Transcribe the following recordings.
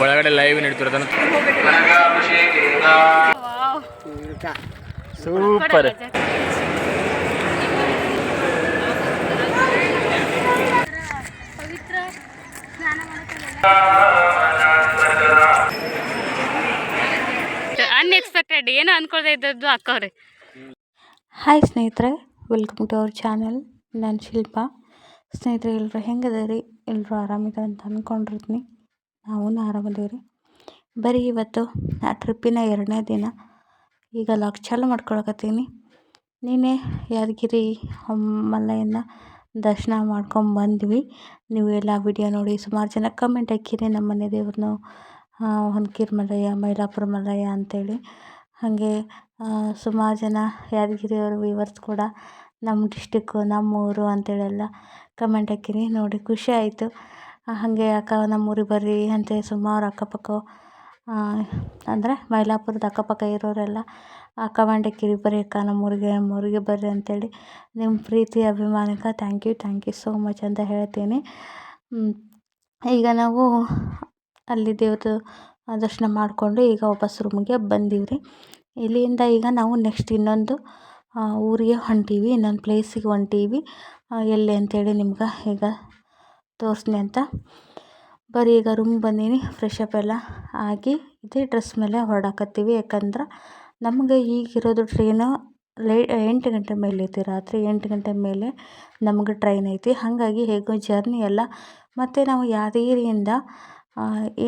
ಒಳಗಡೆ live ನಡೀತಿರೋದನ್ನ super. Unexpected ಏನು ಅನ್ಕೊಳ್ತಾ ಇದ್ದದ್ದು ಅಕ್ಕವ್ರೆ ಹಾಯ್ ಸ್ನೇಹಿತರೆ ವೆಲ್ಕಮ್ ಟು ಅವರ್ ಚಾನಲ್ ನಾನು ಶಿಲ್ಪ. ಸ್ನೇಹಿತರೆ ಎಲ್ಲರೂ ಹೆಂಗದರಿ? ಎಲ್ಲರೂ ಆರಾಮಿದ್ದಾರೆ ಅಂತ ಅಂದ್ಕೊಂಡಿರ್ತೀನಿ ನಾವು ಆರಾಮದೇವಿ ರೀ ಬರೀ ಇವತ್ತು ಆ ಟ್ರಿಪ್ಪಿನ ಎರಡನೇ ದಿನ. ಈಗ ಲಾಕ್ ಚಾಲು ಮಾಡ್ಕೊಳಕತ್ತೀನಿ. ನೀನೇ ಯಾದಗಿರಿ ಮಲ್ಲಯ್ಯನ ದರ್ಶನ ಮಾಡ್ಕೊಂಬಂದ್ವಿ ನೀವು ಎಲ್ಲ ವಿಡಿಯೋ ನೋಡಿ ಸುಮಾರು ಜನ ಕಮೆಂಟ್ ಹಾಕಿರಿ ನಮ್ಮ ಮನೆ ದೇವ್ರನ್ನು. ಹೊನ್ಕೀರ್ ಮಲ್ಲಯ್ಯ ಮೈಲಾಪುರ ಮಲ್ಲಯ್ಯ ಅಂತೇಳಿ. ಹಾಗೆ ಸುಮಾರು ಜನ ಯಾದಗಿರಿಯವರು ವ್ಯೂವರ್ಸ್ ಕೂಡ ನಮ್ಮ ಡಿಸ್ಟಿಕ್ಕು ನಮ್ಮ ಊರು ಅಂತೇಳೆಲ್ಲ ಕಮೆಂಟ್ ಹಾಕಿರಿ, ನೋಡಿ ಖುಷಿ ಆಯಿತು. ಹಾಗೆ ಅಕ್ಕ ನಮ್ಮೂರಿಗೆ ಬರ್ರಿ ಅಂತ ಸುಮಾರು ಅಕ್ಕಪಕ್ಕ ಅಂದರೆ ಮೈಲಾಪುರದ ಅಕ್ಕಪಕ್ಕ ಇರೋರೆಲ್ಲ ಕಮೆಂಟ್ ಹಾಕಿರಿ, ಬರ್ರಿ ಅಕ್ಕ ನಮ್ಮೂರಿಗೆ ಊರಿಗೆ ನಮ್ಮ ಊರಿಗೆ ಬರ್ರಿ ಅಂತೇಳಿ ನಿಮ್ಮ ಪ್ರೀತಿ, ಅಭಿಮಾನಕ್ಕೆ thank you thank you so much ಅಂತ ಹೇಳ್ತೀನಿ. ಈಗ ನಾವು ಅಲ್ಲಿ ದೇವ್ರದ್ದು ದರ್ಶನ ಮಾಡಿಕೊಂಡು ಈಗ ವಾಪಸ್ ರೂಮಿಗೆ ಬಂದೀವಿ ಇಲ್ಲಿಂದ ಈಗ ನಾವು ನೆಕ್ಸ್ಟ್ ಇನ್ನೊಂದು ಊರಿಗೆ ಹೊಂಟೀವಿ, ಇನ್ನೊಂದು ಪ್ಲೇಸಿಗೆ ಹೊಂಟೀವಿ. ಎಲ್ಲಿ ಅಂತೇಳಿ ನಿಮ್ಗೆ ಈಗ ತೋರಿಸ್ತೀನಿ ಅಂತ. ಬರೀ ಈಗ ರೂಮ್ ಬಂದೀನಿ ಫ್ರೆಶ್ ಅಪ್ ಎಲ್ಲ ಆಗಿ ಇದೇ ಡ್ರೆಸ್ ಮೇಲೆ ಹೊರಡಾಕತ್ತೀವಿ. ಯಾಕಂದ್ರೆ ನಮಗೆ ಈಗಿರೋದು ಟ್ರೈನು ಲೇ, ಎಂಟು ಗಂಟೆ ಮೇಲೆ ಐತಿ, ರಾತ್ರಿ ಎಂಟು ಗಂಟೆ ಮೇಲೆ ನಮಗೆ ಟ್ರೈನ್ ಐತಿ. ಹಾಗಾಗಿ ಹೇಗೋ ಜರ್ನಿ ಎಲ್ಲ ಮತ್ತು ನಾವು ಯಾದಗಿರಿಯಿಂದ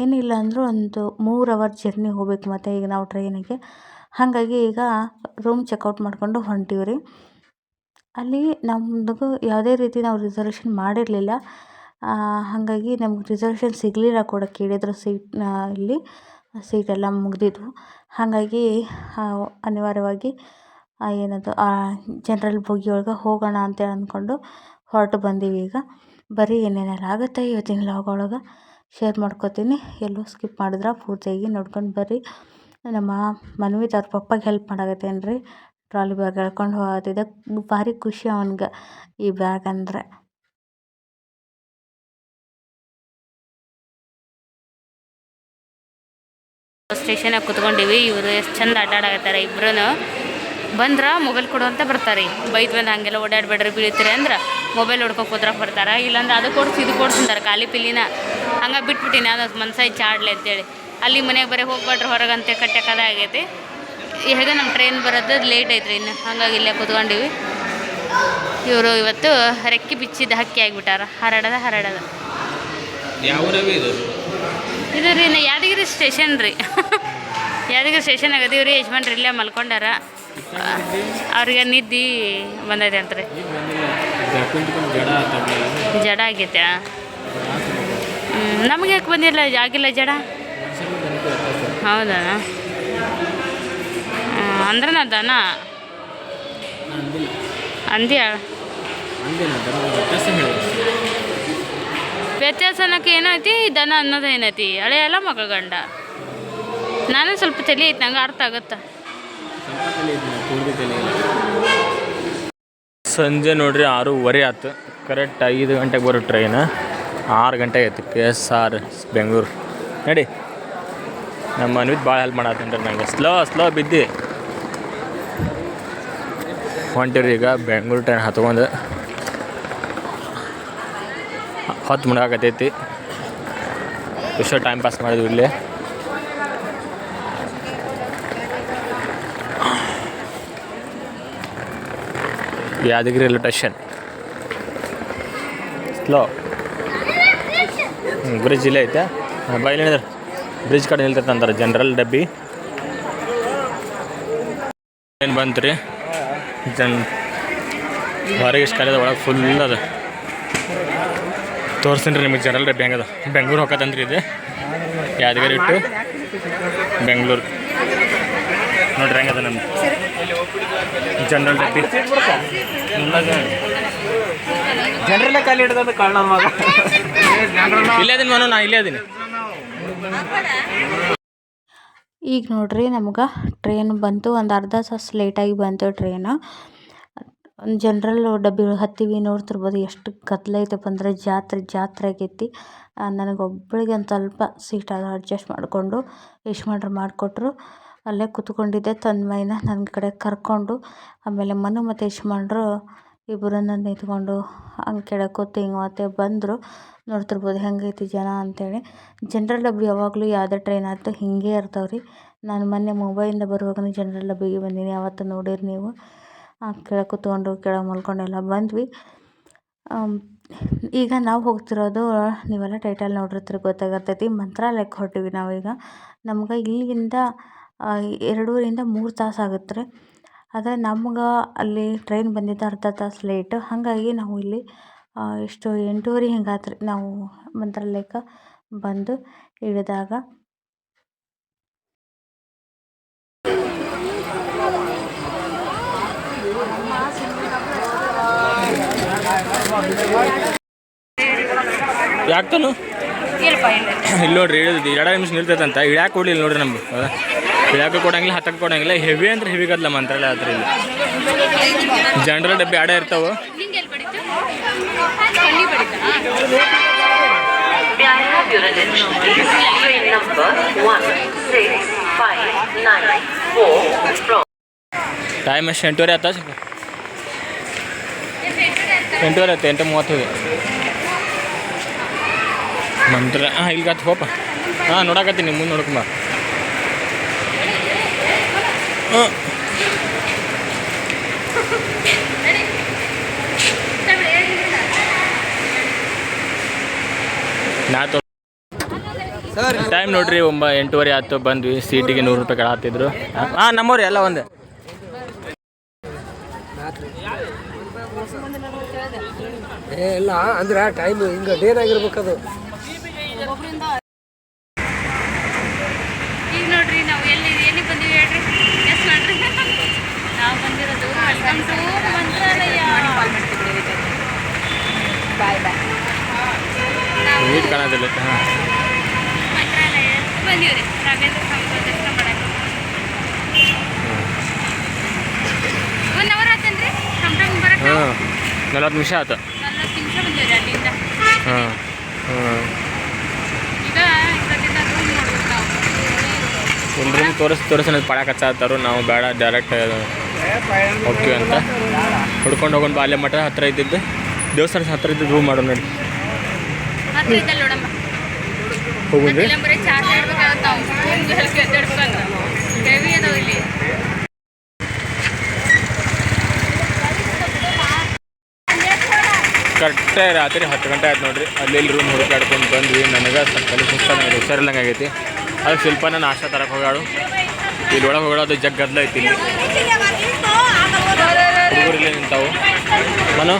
ಏನಿಲ್ಲ ಅಂದರೂ ಒಂದು ಮೂರು ಅವರ್ ಜರ್ನಿ ಹೋಗ್ಬೇಕು ಮತ್ತು ಈಗ ನಾವು ಟ್ರೈನಿಗೆ ಹಾಗಾಗಿ ಈಗ ರೂಮ್ ಚೆಕ್ಔಟ್ ಮಾಡಿಕೊಂಡು ಹೊಂಟೀವಿ ರೀ ಅಲ್ಲಿ ನಮ್ದು ಯಾವುದೇ ರೀತಿ ನಾವು ರಿಸರ್ವೇಶನ್ ಮಾಡಿರಲಿಲ್ಲ. ಹಾಗಾಗಿ ನಮ್ಗೆ ರಿಸರ್ವೇಶನ್ ಸಿಗಲಿಲ್ಲ ಕೂಡ ಕೇಳಿದ್ರು ಸೀಟ್ ಇಲ್ಲಿ ಸೀಟೆಲ್ಲ ಮುಗಿದಿದ್ವು ಹಾಗಾಗಿ ಅನಿವಾರ್ಯವಾಗಿ ಏನದು ಜನರಲ್ ಬೋಗಿ ಒಳಗೆ ಹೋಗೋಣ ಅಂತೇಳಿ ಅಂದ್ಕೊಂಡು ಹೊರಟು ಬಂದೀವಿ ಈಗ. ಬರೀ ಏನೇನೆಲ್ಲ ಆಗುತ್ತೆ ಇವತ್ತಿನ ಲಾಗ್ ಒಳಗೆ ಶೇರ್ ಮಾಡ್ಕೊತೀನಿ. ಎಲ್ಲೂ ಸ್ಕಿಪ್ ಮಾಡಿದ್ರೆ ಪೂರ್ತಿಯಾಗಿ ನೋಡ್ಕೊಂಡು ಬರ್ರಿ. ನಮ್ಮ ಮನವಿದ ಅವ್ರ ಪಪ್ಪಗೆ ಹೆಲ್ಪ್ ಮಾಡಾಕತ್ತೇನೆ ರೀ ಟ್ರಾಲಿ ಬ್ಯಾಗ್ ಎಳ್ಕೊಂಡು ಹೋಗತ್ತಿದ್ದೆ ಭಾರಿ ಖುಷಿ ಅವನಿಗೆ ಈ ಬ್ಯಾಗ್ ಅಂದರೆ. ಸ್ಟೇಷನ್ ಕುತ್ಕೊಂಡಿವಿ. ಇವರು ಎಷ್ಟು ಚಂದ ಆಟ ಆಡಕತ್ತಾರ ಇಬ್ರು ಬಂದ್ರೆ ಮೊಬೈಲ್ ಕೊಡು ಅಂತ ಬರ್ತಾರೆ. ಬೈತ್ ಬಂದು ಹಂಗೆಲ್ಲ ಓಡಾಡ್ಬೇಡ್ರಿ ಬೀಳ್ತೀರಿ ಅಂದ್ರೆ ಮೊಬೈಲ್ ಹೊಡ್ಕೊಂಡು ಕುದ್ರಕ್ಕೆ ಬರ್ತಾರೆ. ಇಲ್ಲಾಂದ್ರೆ ಅದು ಕೊಡ್ಸಿ, ಇದು ಕೊಡ್ಸಂತಾರೆ ಖಾಲಿ ಪಿಲ್ಲಿನ ಹಂಗೆ ಬಿಟ್ಬಿಟ್ಟಿನಿ. ಅದು ಮನ್ಸ ಚಾಡ್ಲೆ ಅಂತೇಳಿ. ಅಲ್ಲಿ ಮನೆಗೆ ಬರೀ ಹೋಗ್ಬೇಡ್ರಿ ಹೊರಗಂತೆ ಕಟ್ಟಕ್ಕದ ಈಗ ನಮ್ಮ ಟ್ರೈನ್ ಬರೋದು ಲೇಟ್ ಐತ್ರಿ ಇನ್ನು. ಹಂಗಾಗಿ ಇಲ್ಲೇ ಕುತ್ಕೊಂಡಿವಿ. ಇವರು ಇವತ್ತು ರೆಕ್ಕಿ ಬಿಚ್ಚಿದ ಹಕ್ಕಿ ಆಗಿಬಿಟ್ಟಾರ. ಹರಡದ ಹರಡದ. ಇದು? ಇದು ರೀ ನಾ ಯಾದಗಿರಿ ಸ್ಟೇಷನ್ ರೀ. ಯಾದಗಿರಿ ಸ್ಟೇಷನ್ ಆಗದ ಇವ್ರಿ ಯಜಮಾನ್ರಿ ಇಲ್ಲೇ ಮಲ್ಕೊಂಡಾರ. ಅವ್ರಿಗೆ ನಿದ್ದಿ ಬಂದೈತೆ ಅಂತ ರೀ. ಜಡ ಆಗೈತೆ ನಮಗೆ ಯಾಕೆ ಬಂದಿಲ್ಲ? ಆಗಿಲ್ಲ ಜಡ? ಹೌದಾ? ಅಂದ್ರೆ ನಾ ದನ ಅಂದ್ಯ? ವ್ಯತ್ಯಾಸ ಅನ್ನೋಕೆ ಏನೈತಿ? ದನ ಅನ್ನೋದು ಏನೈತಿ? ಹಳೆ ಎಲ್ಲ ಮಗಳ ಗಂಡ? ನಾನು ಸ್ವಲ್ಪ ತಲೆ ಐತಿ, ನಂಗೆ ಅರ್ಥ ಆಗುತ್ತೆ. ಸಂಜೆ ನೋಡ್ರಿ ಆರೂವರೆ ಆಯ್ತು ಕರೆಕ್ಟ್ ಐದು ಗಂಟೆಗೆ ಬರೋ ಟ್ರೈನ್ ಆರು ಗಂಟೆ ಆಯ್ತು. ಕೆ ಎಸ್ ಆರ್ ಬೆಂಗಳೂರು ನಡಿ. ನಮ್ಮ ಅನ್ವಿತ್ ಭಾಳ ಹೆಲ್ಪ್ ಮಾಡತ್ತೀನಿ ರೀ ನಂಗೆ. ಸ್ಲೋ ಸ್ಲೋ ಬಿದ್ದು. ಹೊಂಟಿರಿ ಈಗ. ಬೆಂಗಳೂರು ಟ್ರೈನ್ ಹತ್ಕೊಂಡು ಹೊತ್ತು ಮುಣಗಾಕತ್ತೈತಿ ಎಷ್ಟೋ ಟೈಮ್ ಪಾಸ್ ಮಾಡಿದ್ವಿ ಇಲ್ಲಿ. ಯಾದಗಿರಿ ರೈಲ್ವೆ ಸ್ಲೋ ಬ್ರಿಡ್ಜ್ ಇಲ್ಲೇ ಐತೆ. ಬೈಲಿದ್ರೆ ಬ್ರಿಡ್ಜ್ ಕಡೆ ನಿಲ್ತೈತೆ ಅಂತಾರೆ ಜನರಲ್ ಡಬ್ಬಿ. ಏನು ಬಂತು ರೀ ಜನ್ ಹೊರಗೆ ಇಷ್ಟು ಕಲಿಯೋದ ಒಳಗೆ ಫುಲ್ ಅದ. ತೋರಿಸ್ತೀನಿ ರೀ ನಿಮಗೆ ಜನರಲ್ ಡಬ್ಬಿ ಹೆಂಗದ ಬೆಂಗ್ಳೂರು ಹೋಗತ್ತಂದ್ರಿ ಇದೆ. ಯಾದಗಿರಿ ಇಟ್ಟು ಬೆಂಗಳೂರು ನೋಡ್ರಿ ಹೆಂಗದ ನಮ್ಮ ಜನರಲ್ ಡಬ್ಬಿ ಜನರಲ್ಲೇ ಹಿಡ್ದದ ಕಾರಣ ಇಲ್ಲೇ ಅದೀನಿ ಮನು ನಾ ಇಲ್ಲೇ ಅದೀನಿ ಈಗ ನೋಡಿರಿ ನಮ್ಗೆ ಟ್ರೈನ್ ಬಂತು, ಒಂದು ಅರ್ಧ ತಾಸು ಲೇಟಾಗಿ ಬಂತು ಟ್ರೈನ್ ಜನ್ರಲ್ ಡಬ್ಬಿ ಹತ್ತೀವಿ ನೋಡ್ತಿರ್ಬೋದು ಎಷ್ಟು ಕತ್ಲೈತಪ್ಪ ಅಂದರೆ ಜಾತ್ರೆ ಜಾತ್ರೆ ಆಗೈತಿ. ನನಗೆ ಒಬ್ಬಳಿಗೆ ಒಂದು ಸ್ವಲ್ಪ ಸೀಟ್ ಅದು ಅಡ್ಜಸ್ಟ್ ಮಾಡಿಕೊಂಡು ಯಜಮಾನ್ರು ಮಾಡಿಕೊಟ್ರು. ಅಲ್ಲೇ ಕೂತ್ಕೊಂಡಿದ್ದೆ ತನ್ಮಯನ ನನ್ನ ಕಡೆ ಕರ್ಕೊಂಡು, ಆಮೇಲೆ ಮನು ಮತ್ತು ಯಶ್ಮಾನ್ರು ಇಬ್ಬರನ್ನ ನಿಂತ್ಕೊಂಡು ಹಂಗೆ ಕೆಳಗೆ ಕೂತು ಹಿಂಗೆ ಮತ್ತೆ ಬಂದರು. ನೋಡ್ತಿರ್ಬೋದು, ಹೆಂಗೈತಿ ಜನ ಅಂತೇಳಿ. ಜನ್ರಲ್ ಡಬ್ಬಿ ಯಾವಾಗಲೂ ಯಾವುದೇ ಟ್ರೈನ್ ಆಯ್ತು ಹೀಗೆ ಇರ್ತಾವೆ ರೀ ನಾನು ಮೊನ್ನೆ ಮುಂಬೈಯಿಂದ ಬರುವಾಗಲೂ ಜನ್ರಲ್ ಡಬ್ಬಿಗೆ ಬಂದೀನಿ. ಅವತ್ತು ನೋಡಿರಿ ನೀವು. ಕೆಳಗೆ ಕೂತ್ಕೊಂಡು ಕೆಳಗೆ ಮಲ್ಕೊಂಡೆಲ್ಲ ಬಂದ್ವಿ. ಈಗ ನಾವು ಹೋಗ್ತಿರೋದು, ನೀವೆಲ್ಲ ಟೈಟಲ್ ನೋಡಿರ್ತೀರಿ ಗೊತ್ತಾಗತ್ತೈತಿ ಮಂತ್ರಾಲಯಕ್ಕೆ ಹೊರಟಿವಿ ನಾವೀಗ. ನಮ್ಗೆ ಇಲ್ಲಿಂದ ಎರಡೂರಿಂದ ಮೂರು ತಾಸು ಆಗುತ್ತೆ ರೀ ಆದರೆ ನಮ್ಗೆ ಅಲ್ಲಿ ಟ್ರೈನ್ ಬಂದಿದ್ದು ಅರ್ಧ ತಾಸು ಲೇಟ್ ಹಾಗಾಗಿ ನಾವು ಇಲ್ಲಿ ಎಷ್ಟು ಎಂಟೂವರೆ ಹಿಂಗೆ ಆತು ರೀ ನಾವು ಮಂತ್ರಾಲಯಕ್ಕೆ ಬಂದು ಇಳಿದಾಗ ಯಾಕೆ ತಾನು ಇಲ್ಲಿ ನೋಡ್ರಿ ಇಳಿದು ಎರಡು ನಿಮಿಷ ನಿಲ್ತೈತಂತ. ಇಳ್ಯಾಕ ಕೊಡ್ಲಿಲ್ಲ ನೋಡ್ರಿ ನಮ್ಗೆ. ಇಳ್ಯಾಕ ಕೊಡಂಗಿಲ್ಲ ಹತ್ತಕ್ಕೆ ಕೊಡಂಗಿಲ್ಲ ಹೆವಿ ಅಂದ್ರೆ ಹೆವಿ ಗದ್ಲ ಮಂತ್ರಾಲಯ ಇಲ್ಲಿ ಜನರಲ್ ಡಬ್ಬಿ ಆಡೇ ಇರ್ತಾವೆ. May I have your attention, please? Train number 1659 from time ಎಷ್ಟು ಎಂಟೂವರೆ ಆಯ್ತಾ ಸ್ವಲ್ಪ ಎಂಟೂವರೆ ಆಯ್ತು ಎಂಟು ಮೂವತ್ತೈದು ಮಂತ್ರ ಹಾಂ ಇಲ್ಲಿಗೆ ಆತು ಹೋಪ. ಹಾಂ ನೋಡಕತ್ತೀನಿ ಮುಂದೆ ನೋಡ್ಕೊಂಬ ಹಾಂ ನಾ ಟೈಮ್ ನೋಡ್ರಿ, ಒಂಬ ಎಂಟೂವರೆ ಆಯ್ತು, ಬಂದ್ವಿ. ಸೀಟಿಗೆ ನೂರು ರೂಪಾಯಿ ಕಳಾತಿದ್ರು ಹಾಂ, ನಮ್ಮವ್ರಿ ಎಲ್ಲ ಒಂದೇ. ಇಲ್ಲ, ಅಂದ್ರೆ ಟೈಮ್ ಹಿಂಗೆ ಡೇರ್ ಆಗಿರ್ಬೇಕದು ಈಗ ನೋಡ್ರಿ ನಾವು ಎಲ್ಲಿ ಎಲ್ಲಿಗೆ ಬಂದೀವಿ ಹೇಳ್ರಿ ಎಸ್ ಮಾಡ್ರಿ ನಾವು ಬಂದಿರೋದು welcome to Mantralaya bye bye neat ಕಾಣೋದಿಲ್ಲ ಹಾಂ ಮಂತ್ರಾಲಯ ಬಂದೀವಿ ರೀ ರಾಘವೇಂದ್ರ ಸ್ವಾಮಿ ದರ್ಶನ ಮಾಡಕ್ಕೆ ಒನ್ ಅವರ್ ಆತೇನ್ರಿ ಟಮ್ ಹಾಂ. ನಲ್ವತ್ತು ನಿಮಿಷ ಆಯ್ತು. ಹಾಂ. ಹಾಂ. ಒಂದು ರೂಮ್ ತೋರಿಸ್ ತೋರಿಸಿ ಪಳಕ್ಕೆ ಹಚ್ಚಾತಾರು ನಾವು ಬೇಡ ಡೈರೆಕ್ಟ್ ಹೋಗ್ತೀವಿ ಅಂತ. ಹುಡ್ಕೊಂಡು ಹೋಗೋಣ ಬಾಲ್ಯ ಮಠ ಹತ್ರ ಇದ್ದಿದ್ದು. ದೇವಸ್ಥಾನ ಹತ್ರ ಇದ್ದಿದ್ದು ರೂಮ್ ಮಾಡೋಣ ನೋಡಿ. ಹತ್ತು ಇದ್ದಲ್ಲಿ ನೋಡಮ್ಮ ಹೋಗುಣ್ರಿ ಇಲ್ಲ ಬರೀ ಚಾರ್ಜ್ ಇಡ್ಬೇಕಾಗತ್ತೆ ನಾವು ನಿಮ್ಗೆ ಹೆಲ್ಪ್ ಎದ್ದೇಳ್ಬೇಕಂದ್ರೆ ಹೆವಿ ಅದಾವ ಇಲ್ಲಿ. ಕರೆಕ್ಟೇ ರಾತ್ರಿ ಹತ್ತು ಗಂಟೆ ಆಯ್ತು ನೋಡ್ರಿ. ಅಲ್ಲಿ ಇಲ್ಲಿ ರೂಮ್ ಹುಡುಕಾಡ್ಕೊಂಡು ಬಂದ್ವಿ. ನನಗೆ ಸ್ವಲ್ಪ ಸುಸ್ತ ನನಗೆ ಹುಷಾರಿಲ್ಲಂಗೆ ಆಗೈತಿ. ಅದು ಶಿಲ್ಪ ನಾನು ಆಶಾ ತರಕ್ಕೆ ಹೋಗಾಳು ಇಲ್ಲಿ ಒಳಗೆ ಹೋಗೋದು ಜಗ್ ಗದ್ಲ ಐತಿ ಇಲ್ಲಿ. ಹುಡುಗರು ಇಲ್ಲೇ ನಿಂತಾವು. ಮನು?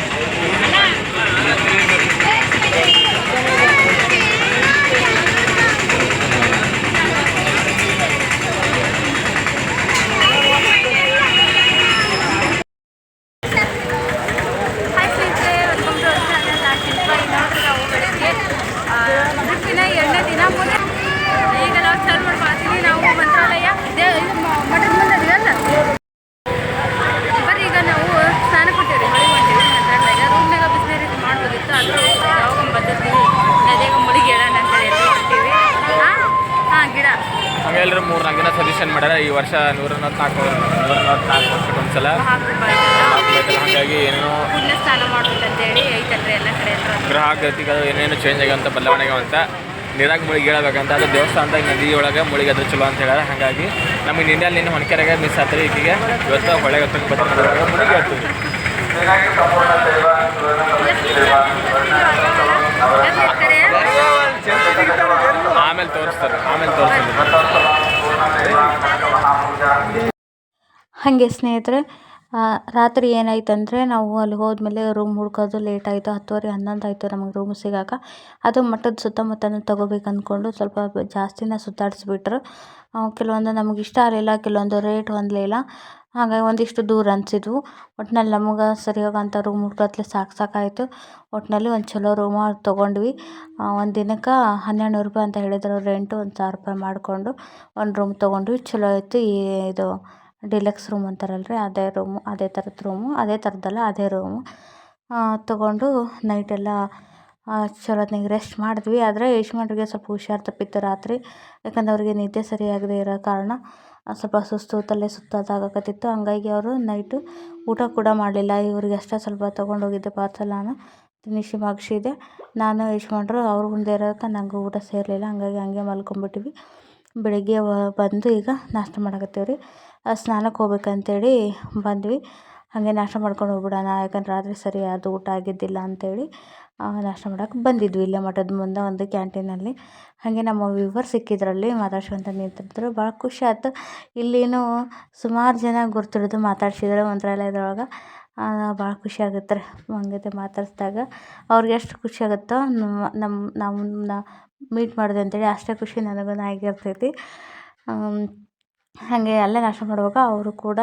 ಎಲ್ಲರೂ ಮೂರು ನಾಲ್ಕು ದಿನ ಸಜೆಷನ್ ಮಾಡ್ಯಾರ ಈ ವರ್ಷ ನೂರ ನಲ್ವತ್ನಾಲ್ಕು ನೂರ ನಲ್ವತ್ನಾಲ್ಕು ವರ್ಷಕ್ಕೆ ಒಂದ್ಸಲ. ಹಾಗಾಗಿ ಏನೇನೋ ಗ್ರಹ ಗತಿಗಳು ಏನೇನು ಚೇಂಜ್ ಆಗಿವಂಥ ಬದಲಾವಣೆ ಅಂತ ನೀರಾಗ ಮುಳುಗಿ ಹೇಳಬೇಕಂತ ಅದು ದೇವಸ್ಥಾನದ ನದಿ ಒಳಗೆ ಮುಳುಗಿ ಅದು ಚಲೋ ಅಂತ ಹೇಳ್ಯಾರ. ಹಾಗಾಗಿ ನಮಗೆ ನಿನ್ನೆ ನಿನ್ನ ಹೊಣಕೆರೆಗೆ ಮಿಸ್ ಆತ್ರಿ ಈಗಿಗೆ ಇವತ್ತು ಹೊಳೆ ಹೊತ್ತಿಗೆ ಬರ್ತಾರೆ ಮುಳುಗಿ ಆಗ್ತದೆ ಆಮೇಲೆ ತೋರಿಸ್ತಾರೆ ಆಮೇಲೆ ತೋರಿಸ್ತಾರೆ. ಹಾಗೆ ಸ್ನೇಹಿತರೆ ರಾತ್ರಿ ಏನಾಯ್ತಂದರೆ ನಾವು ಅಲ್ಲಿ ಹೋದ್ಮೇಲೆ ರೂಮ್ ಹುಡ್ಕೋದು ಲೇಟ್ ಆಯಿತು, ಹತ್ತುವರೆ ಹನ್ನೊಂದು ಆಯಿತು ನಮಗೆ ರೂಮ್ ಸಿಗಾಕ. ಅದು ಮಠದ ಸುತ್ತಮುತ್ತನೂ ತೊಗೋಬೇಕು ಅಂದ್ಕೊಂಡು ಸ್ವಲ್ಪ ಜಾಸ್ತಿನ ಸುತ್ತಾಡಿಸ್ಬಿಟ್ರು. ಕೆಲವೊಂದು ನಮಗೆ ಇಷ್ಟ ಆಗಲಿಲ್ಲ, ಕೆಲವೊಂದು ರೇಟ್ ಹೊಂದಲಿಲ್ಲ. ಹಾಗಾಗಿ ಒಂದಿಷ್ಟು ದೂರ ಅನ್ಸಿದ್ವು. ಒಟ್ನಲ್ಲಿ ನಮ್ಗೆ ಸರಿ ಹೋಗೋಂಥ ರೂಮ್ ಹುಡ್ಕತ್ಲೆ ಸಾಕು ಸಾಕಾಯಿತು. ಒಟ್ನಲ್ಲಿ ಒಂದು ಚಲೋ ರೂಮ ತೊಗೊಂಡ್ವಿ. ಒಂದು ದಿನಕ್ಕೆ ಹನ್ನೆರಡು ನೂರು ರೂಪಾಯಿ ಅಂತ ಹೇಳಿದ್ರು. ರೆಂಟು ಒಂದು ಸಾವಿರ ರೂಪಾಯಿ ಮಾಡಿಕೊಂಡು ಒಂದು ರೂಮ್ ತೊಗೊಂಡ್ವಿ. ಚಲೋ ಇತ್ತು ಈ, ಇದು ಡಿಲಕ್ಸ್ ರೂಮ್ ಅಂತಾರಲ್ಲ ರೀ ಅದೇ ರೂಮು ಅದೇ ಥರದ ರೂಮು ಅದೇ ಥರದ್ದಲ್ಲ ಅದೇ ರೂಮು ತೊಗೊಂಡು ನೈಟೆಲ್ಲ ಚಲೋತ್ನಾಗ ರೆಸ್ಟ್ ಮಾಡಿದ್ವಿ. ಆದರೆ ಯಜಮಾನ್ರಿಗೆ ಸ್ವಲ್ಪ ಹುಷಾರು ತಪ್ಪಿತ್ತು ರಾತ್ರಿ. ಯಾಕಂದ್ರೆ ಅವ್ರಿಗೆ ನಿದ್ದೆ ಸರಿಯಾಗದೇ ಇರೋ ಕಾರಣ ಸ್ವಲ್ಪ ಸುಸ್ತು, ತಲೆ ಸುತ್ತೋದಾಗಕತ್ತಿತ್ತು ಹಂಗಾಗಿ ಅವರು ನೈಟು ಊಟ ಕೂಡ ಮಾಡಲಿಲ್ಲ. ಇವ್ರಿಗೆ ಅಷ್ಟೇ ಸ್ವಲ್ಪ ತೊಗೊಂಡೋಗಿದ್ದೆ ನಾನು. ತಿನಿಸಿ ಮಗ್ಸಿದೆ ನಾನು, ಯಜಮಾನ್ರು, ಅವ್ರ ಮುಂದೆ ಇರೋದಕ್ಕೆ ನನಗೂ ಊಟ ಸೇರಲಿಲ್ಲ. ಹಂಗಾಗಿ ಹಂಗೆ ಮಲ್ಕೊಂಬಿಟ್ವಿ ಬೆಳಗ್ಗೆ ಬಂದು ಈಗ ನಾಷ್ಟ ಮಾಡಕತ್ತೀವಿ ರೀ ಸ್ನಾನಕ್ಕೆ ಹೋಗ್ಬೇಕಂತೇಳಿ ಬಂದ್ವಿ. ಹಾಗೆ ನಾಷ್ಟ ಮಾಡ್ಕೊಂಡು ಹೋಗ್ಬಿಡೋಣ, ಯಾಕಂದ್ರೆ ರಾತ್ರಿ ಸರಿಯಾದ ಊಟ ಆಗಿದ್ದಿಲ್ಲ ಅಂತೇಳಿ ನಾಷ್ಟ ಮಾಡೋಕ್ಕೆ ಬಂದಿದ್ವಿ ಇಲ್ಲೇ ಮಠದ ಮುಂದೆ ಒಂದು ಕ್ಯಾಂಟೀನಲ್ಲಿ ಹಾಗೆ ನಮ್ಮ ವ್ಯೂವರ್ ಸಿಕ್ಕಿದ್ರಲ್ಲಿ ಮಾತಾಡ್ಸ್ಕೊಂತ ನಿಂತಿದ್ರು. ಭಾಳ ಖುಷಿ ಆಯ್ತು. ಇಲ್ಲಿನೂ ಸುಮಾರು ಜನ ಗುರ್ತಿಡಿದು ಮಾತಾಡ್ಸಿದ್ರು ಮಂತ್ರಾಲಯದೊಳಗೆ. ಭಾಳ ಖುಷಿ ಆಗುತ್ತೆ ರೀ ಹಂಗತೆ ಮಾತಾಡಿಸ್ದಾಗ. ಅವ್ರಿಗೆ ಎಷ್ಟು ಖುಷಿ ಆಗುತ್ತೋ ನಮ್ಮ ನಮ್ಮ, ನಮ್ಮನ್ನ ಮೀಟ್ ಮಾಡಿದೆ ಅಂತೇಳಿ ಅಷ್ಟೇ ಖುಷಿ ನನಗೂ ಆಗಿರ್ತೈತಿ. ಹಾಗೆ ಅಲ್ಲೇ ನಾಷ್ಟ ಮಾಡುವಾಗ ಅವರು ಕೂಡ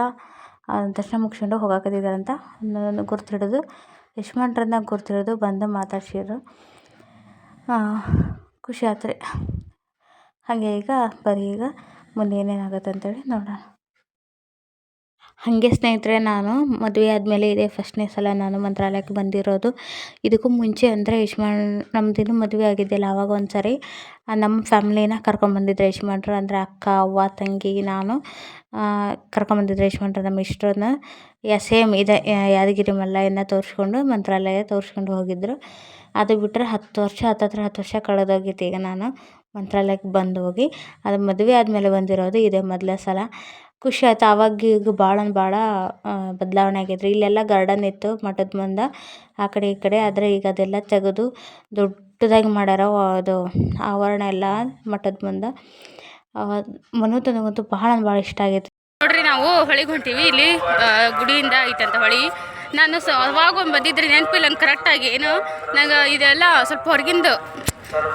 ದರ್ಶನ ಮುಗಿಸ್ಕೊಂಡು ನನ್ನ ಗುರ್ತು ಹಿಡಿದು ಯಜಮಾನ್ರನ್ನ ಗುರ್ತು ಹಿಡಿದು ಬಂದು ಮಾತಾಡ್ಸಿದ್ರು ಖುಷಿ ಆಯ್ತು ರೀ ಹಾಗೆ ಈಗ, ಬರೀ ಈಗ ಮುಂದೆ ಏನೇನಾಗತ್ತೆ ಅಂತೇಳಿ ನೋಡೋಣ. ಹಾಗೆ ಸ್ನೇಹಿತರೆ, ನಾನು ಮದುವೆ ಆದಮೇಲೆ ಇದೇ ಫಸ್ಟ್ನೇ ಸಲ ನಾನು ಮಂತ್ರಾಲಯಕ್ಕೆ ಬಂದಿರೋದು. ಇದಕ್ಕೂ ಮುಂಚೆ ಅಂದರೆ ಯಜಮಾನ್ ನಮ್ಮದಿನ್ನೂ ಮದುವೆ ಆಗಿದ್ದಿಲ್ಲ, ಆವಾಗ ಒಂದು ಸಾರಿ ನಮ್ಮ ಫ್ಯಾಮ್ಲಿನ ಕರ್ಕೊಂಬಂದಿದ್ರು ಯಜಮಾನ್ರು. ಅಂದರೆ ಅಕ್ಕ, ಅವ್ವ, ತಂಗಿ, ನಾನು ಕರ್ಕೊಂಬಂದಿದ್ರು ಯಜಮಾನ್ರು, ನಮ್ಮ ಇಷ್ಟರನ್ನ. ಯಾ, ಸೇಮ್ ಇದೇ ಯಾದಗಿರಿ ಮಲ್ಲಯ್ಯನ ತೋರಿಸ್ಕೊಂಡು ಮಂತ್ರಾಲಯ ತೋರಿಸ್ಕೊಂಡು ಹೋಗಿದ್ದರು ಅದು ಬಿಟ್ಟರೆ ಹತ್ತು ವರ್ಷ, ಹತ್ತತ್ರ ಹತ್ತು ವರ್ಷ ಕಳೆದೋಗಿತ್ತು. ಈಗ ನಾನು ಮಂತ್ರಾಲಯಕ್ಕೆ ಬಂದು ಹೋಗಿ, ಅದು ಮದುವೆ ಆದಮೇಲೆ ಬಂದಿರೋದು ಇದೇ ಮೊದಲ ಸಲ. ಖುಷಿ ಆಯ್ತು. ಆವಾಗ ಈಗ ಭಾಳ ಅಂದ್ರೆ ಭಾಳ ಬದಲಾವಣೆ ಆಗೈತೆ ಇಲ್ಲೆಲ್ಲ ಗಾರ್ಡನ್ ಇತ್ತು ಮಠದ ಮುಂದೆ. ಆ ಕಡೆ ಈ ಕಡೆ. ಆದರೆ ಈಗ ಅದೆಲ್ಲ ತೆಗೆದು ದೊಡ್ಡದಾಗಿ ಮಾಡ್ಯಾರ. ಅದು ಆವರಣ ಎಲ್ಲ ಮಠದ ಮುಂದೆ. ಮನೋತ್ ನನಗಂತೂ ಭಾಳ ಅಂದ್ರೆ ಭಾಳ ಇಷ್ಟ ಆಗೈತೆ ನೋಡ್ರಿ ನಾವು ಹೊಳಿಗೆ ಹೊಂಟೀವಿ. ಇಲ್ಲಿ ಗುಡಿಯಿಂದ ಐತಂತ ಹೊಳಿ. ನಾನು ಸ, ಅವಾಗ ಒಂದು ಬಂದಿದ್ರಿ ನೆನಪಿಲ್ಲ. ಕರೆಕ್ಟಾಗಿ ಏನು. ನಂಗೆ ಇದೆಲ್ಲ ಸ್ವಲ್ಪ ಹೊರಗಿಂದು